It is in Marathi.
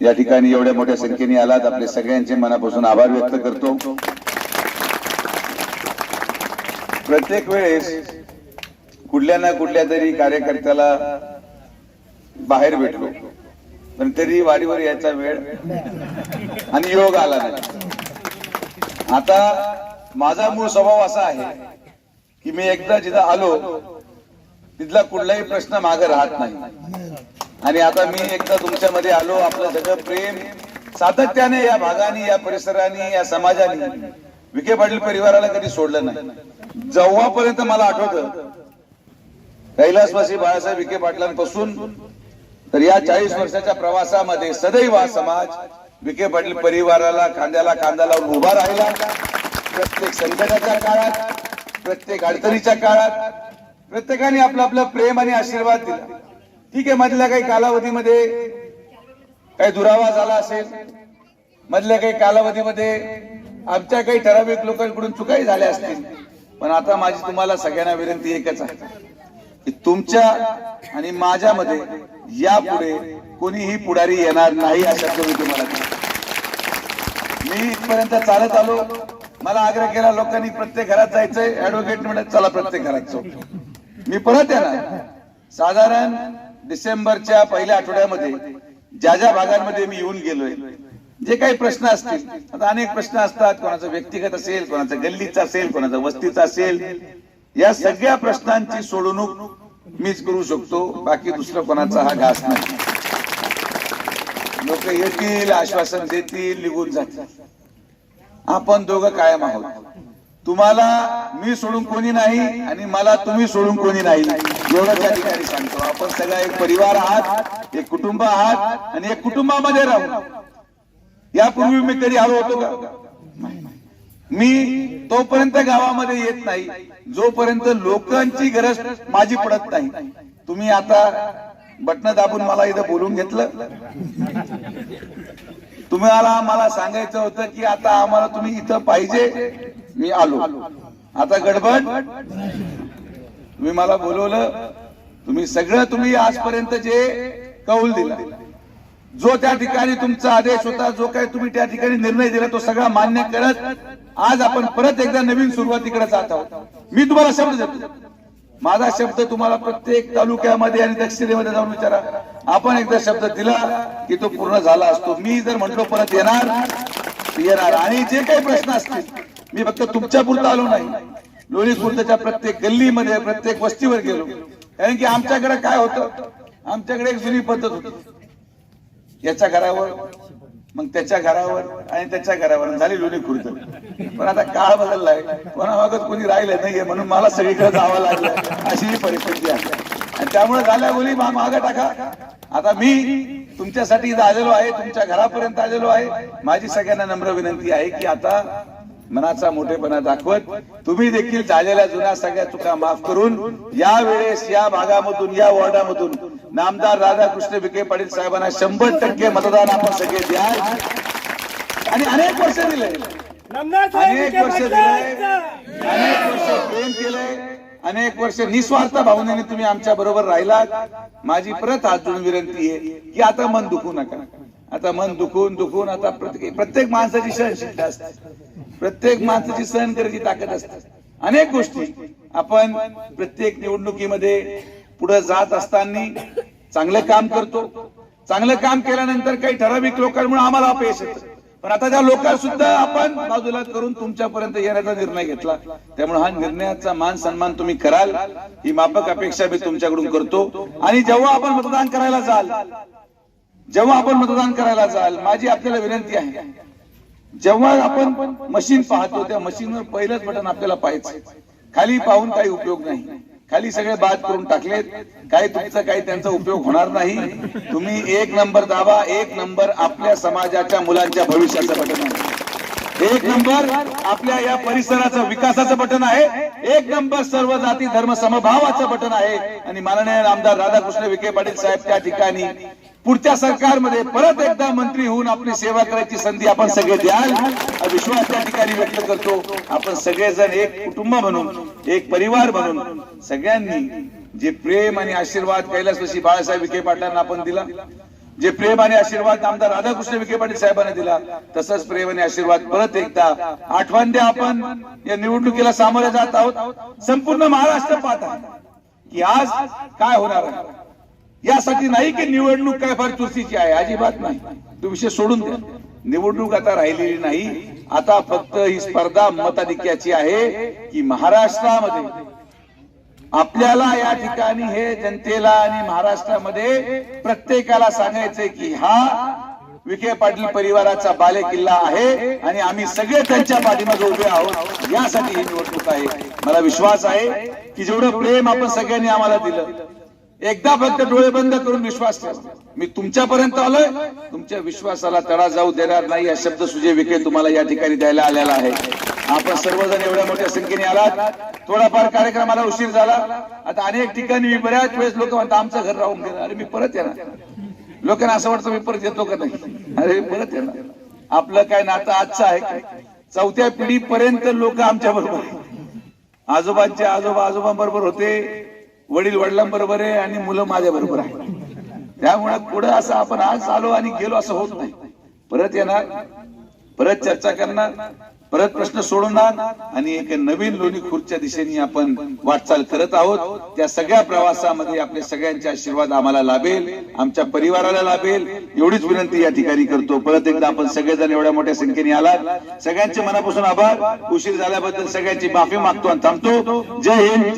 या ठिकाणी एवढ्या मोठ्या संख्येने आलात. आपले सगळ्यांचे मनापासून आभार व्यक्त करतो. प्रत्येक वेळेस कुठल्या ना कुठल्या तरी कार्यकर्त्याला बाहेर भेटलो. पण तरी वाडीवर यायचा वेळ आणि योग आला नाही. आता माझा मूळ स्वभाव असा आहे की मी एकदा जिथं आलो तिथला कुठलाही प्रश्न मागे राहत नाही. आणि आता मी एकदा तुमच्यामध्ये आलो आपलं सगळं प्रेम सातत्याने या भागाने या परिसराने या समाजाने. विखे पाटील परिवाराला कधी सोडलं नाही. जेव्हापर्यंत मला आठवतं कैलासवासी बाळासाहेब विखे पाटलांपासून तर या चाळीस वर्षाच्या प्रवासामध्ये सदैव हा समाज विखे पाटील परिवाराला खांद्याला खांदा लावून उभा राहिला. प्रत्येक संकटाच्या काळात प्रत्येक अडचणीच्या काळात प्रत्येकाने आपलं आपलं प्रेम आणि आशीर्वाद दिला. ठीक आहे मधल्या काही कालावधीमध्ये काही दुरावा झाला असेल मधल्या काही कालावधीमध्ये आमच्या काही ठराविक लोकांकडून चुकाही झाल्या असतील पण आता माझी तुम्हाला सगळ्यांना विनंती एकच आहे की तुमच्या आणि माझ्यामध्ये यापुढे कोणीही पुढारी येणार नाही अशा तुम्ही तुम्हाला मी इथपर्यंत चालत आलो. मला आग्रह केला लोकांनी प्रत्येक घरात जायचंय. ऍडव्होकेट म्हणत चला प्रत्येक घरात जाऊ. मी परत येणार. साधारण डिसेंबरच्या पहिल्या आठवड्यामध्ये ज्या ज्या भागांमध्ये मी येऊन गेलोय जे काही प्रश्न असतील आता अनेक प्रश्न असतात कोणाचा व्यक्तिगत असेल कोणाचा गल्लीचा असेल कोणाचा वस्तीचा असेल या सगळ्या प्रश्नांची सोडवणूक मीच करू शकतो बाकी दुसरं कोणाचा हा घास नाही. लोक येतील आश्वासन देतील निघून जातील. आपण दोघं कायम आहोत. तुम्हाला मी सोडून कोणी नाही आणि मला तुम्ही सोडून कोणी नाही. एवढं त्या ठिकाणी सांगतो. आपण सगळा एक परिवार आहात एक कुटुंब आहात आणि एक कुटुंबामध्ये राहू. यापूर्वी मी कधी आलो होतो का? मी तोपर्यंत गावामध्ये येत नाही. जोपर्यंत लोकांची गरज माझी पडत नाही. तुम्ही आता बटन दाबून मला इथं बोलून घेतलं? तुम्हाला मला सांगायचं होतं की आता आम्हाला तुम्ही इथं पाहिजे. मी आलो. आता गडबड? तुम्ही मला बोलवलं तुम्ही सगळं तुम्ही आजपर्यंत जे कौल दिला जो त्या ठिकाणी तुमचा आदेश होता जो काही तुम्ही त्या ठिकाणी निर्णय दिला तो सगळा मान्य करत आज आपण परत एकदा नवीन सुरुवातीकडे जात आहोत. मी तुम्हाला शब्द देतो. माझा शब्द तुम्हाला प्रत्येक तालुक्यामध्ये आणि दक्षिणेमध्ये जाऊन विचारा. आपण एकदा शब्द दिला की तो पूर्ण झाला असतो. मी जर म्हटलो परत येणार येणार. आणि जे काही प्रश्न असतील मी फक्त तुमच्या पुरता आलो नाही. लोणी खुर्दच्या प्रत्येक गल्लीमध्ये प्रत्येक वस्तीवर गेलो. कारण की आमच्याकडे काय होतं? आमच्याकडे एक जुनी पद्धत होती. याच्या घरावर मग त्याच्या घरावर आणि त्याच्या घरावर. झाली लोणी खुर्द. पण आता काळ बदललाय. कोणामागत कोणी राहिलं नाहीये म्हणून मला सगळीकडे जावं लागलं. अशी ही परिस्थिती आहे. आणि त्यामुळे झाल्या बोली मागं टाका. आता मी तुमच्यासाठी इथं आलेलो आहे तुमच्या घरापर्यंत आलेलो आहे. माझी सगळ्यांना नम्र विनंती आहे की आता मनाचा मोठेपणा दाखवत तुम्ही देखील झालेल्या जुन्या सगळ्या चुका माफ करून या वेळेस या भागामधून या वॉर्डामधून नामदार राधाकृष्ण विखे पाटील साहेबांना शंभर टक्के मतदान आपण सगळे द्याल. आणि अनेक वर्ष दिले अनेक वर्ष दिले अनेक वर्ष प्रेम केलंय. अनेक वर्ष निस्वार्थ भावनेने तुम्ही आमच्या बरोबर राहिलात. माझी परत हात जोडून विनंती आहे की आता मन दुखू नका. आता मन दुखून दुखून आता प्रत्येक प्रत्येक माणसाची सहनशीलता असते. प्रत्येक माणसाची सहन करायची ताकद असते. अनेक गोष्टी आपण प्रत्येक निवडणुकीमध्ये पुढे जात असताना चांगलं काम करतो. चांगलं काम केल्यानंतर काही ठराविक लोकांमुळे आम्हाला अपयश येतं. पण आता त्या लोकांना सुद्धा आपण बाजूला करून तुमच्यापर्यंत येण्याचा निर्णय घेतला. त्यामुळे हा निर्णयाचा मान सन्मान तुम्ही कराल ही माफक अपेक्षा मी तुमच्याकडून करतो. आणि जेव्हा आपण मतदान करायला जाल जेव्हा आपण मतदान करायला जाल माझी आपल्याला विनंती आहे जेव्हा आपण मशीन पाहतो त्या मशीनवर पहिलंच बटन आपल्याला पाहायचं. खाली पाहून काही उपयोग नाही. खाली सगळे बाद करून टाकलेत. काही तुमचा काही त्यांचा उपयोग होणार नाही. तुम्ही एक नंबर दाबा एक नंबर आपल्या समाजाच्या मुलांच्या भविष्याचं बटन आहे. एक नंबर आपल्या या परिसराचं विकासाचं बटन आहे. एक नंबर सर्व जाती धर्म समभावाचं बटन आहे. आणि माननीय आमदार राधाकृष्ण विखे पाटील साहेब त्या ठिकाणी पुढच्या सरकारमध्ये परत एकदा मंत्री होऊन आपली सेवा करायची संधी आपण सगळे द्याल. विश्वास त्या ठिकाणी व्यक्त करतो. आपण सगळेजण एक कुटुंब म्हणून एक परिवार म्हणून सगळ्यांनी जे प्रेम आणि आशीर्वाद कैलासवासी बाळासाहेब विखे पाटलांना आपण दिला जे प्रेम आणि आशीर्वाद आमदार राधाकृष्ण विखे पाटील साहेबांना दिला तसंच प्रेम आणि आशीर्वाद परत एकदा आठवण द्या आपण या निवडणुकीला सामोरे जात आहोत. संपूर्ण महाराष्ट्र पाहत आहे की आज काय होणार आहे? यासाठी नाही की निवडणूक काय फार चुरशीची आहे अजिबात नाही. तो विषय सोडून द्या. निवडणूक आता राहिलेली नाही. आता फक्त ही स्पर्धा मताधिक्याची आहे की महाराष्ट्रामध्ये. आपल्याला या ठिकाणी हे जनतेला आणि महाराष्ट्रामध्ये प्रत्येकाला सांगायचंय की हा विखे पाटील परिवाराचा बाले किल्ला आहे आणि आम्ही सगळे त्यांच्या पाठीमागे उभे आहोत. यासाठी ही निवडणूक आहे. मला विश्वास आहे की जेवढं प्रेम आपण सगळ्यांनी आम्हाला दिलं एकदा फक्त डोळे बंद करून विश्वास ठेवा. मी तुमच्यापर्यंत आलोय. तुमच्या विश्वासाला तडा जाऊ देणार नाही हा शब्द सुजय विखे तुम्हाला या ठिकाणी द्यायला आलेला आहे. आपण सर्वजण एवढ्या मोठ्या संख्येने आलात. थोडाफार कार्यक्रमाला उशीर झाला. आता अनेक ठिकाणी मी बऱ्याच वेळेस लोक म्हणतात आमचं घर राहून गेलं अरे मी परत येणार. लोकांना असं वाटतं मी परत येतो का नाही? अरे परत येणार. आपलं काय नातं आजचं आहे चौथ्या पिढीपर्यंत लोक आमच्या बरोबर आजोबांचे आजोबा आजोबांबरोबर होते. वडील वडिलांबरोबर आहे आणि मुलं माझ्या बरोबर आहे त्यामुळे पुढे असं आपण आज आलो आणि गेलो असं होत नाही. परत येणार परत चर्चा करणार परत प्रश्न सोडवणार आणि एक नवीन लोणी खुर्च्या दिशेने आपण वाटचाल करत आहोत. त्या सगळ्या प्रवासामध्ये आपले सगळ्यांचे आशीर्वाद आम्हाला लाभेल आमच्या परिवाराला लाभेल. एवढीच विनंती या ठिकाणी करतो. परत एकदा आपण सगळेजण एवढ्या मोठ्या संख्येने आलात. सगळ्यांचे मनापासून आभार. उशीर झाल्याबद्दल सगळ्यांची माफी मागतो आणि थांबतो. जय हिंद.